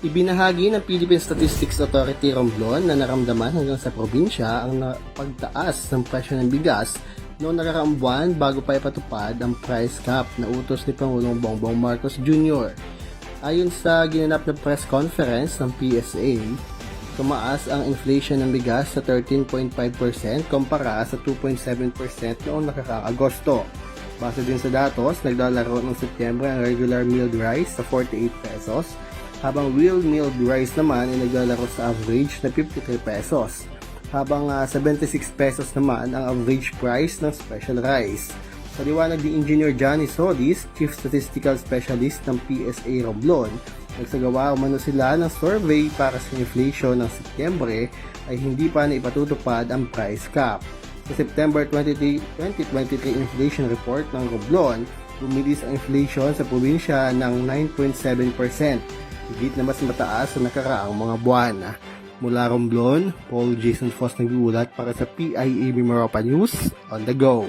Ibinahagi ng Philippine Statistics Authority Romblon na naramdaman hanggang sa probinsya ang pagtaas ng presyo ng bigas noong nakaraang buwan bago pa ipatupad ang price cap na utos ni Pangulong Bongbong Marcos Jr. Ayon sa ginanap na press conference ng PSA, tumaas ang inflation ng bigas sa 13.5% kumpara sa 2.7% noong nakaraang Agosto. Base din sa datos, naglalaro ng Setyembre ang regular milled rice sa 48 pesos, habang wheel milled rice naman ay naglalaro sa average na 53 pesos, habang ah, 76 pesos naman ang average price ng special rice. Sa liwanag ni Engineer Johnny Solis, Chief Statistical Specialist ng PSA Romblon, nagsagawa umano sila ng survey para sa inflation ng Setyembre ay hindi pa naipatutupad ang price cap. Sa September 23, 2023 inflation report ng Romblon, bumilis ang inflation sa probinsya ng 9.7%, higit na mas mataas sa nakaraang mga buwan. Mula Romblon, Paul Jason Foss nag-uulat para sa PIAB Maropa News on the go.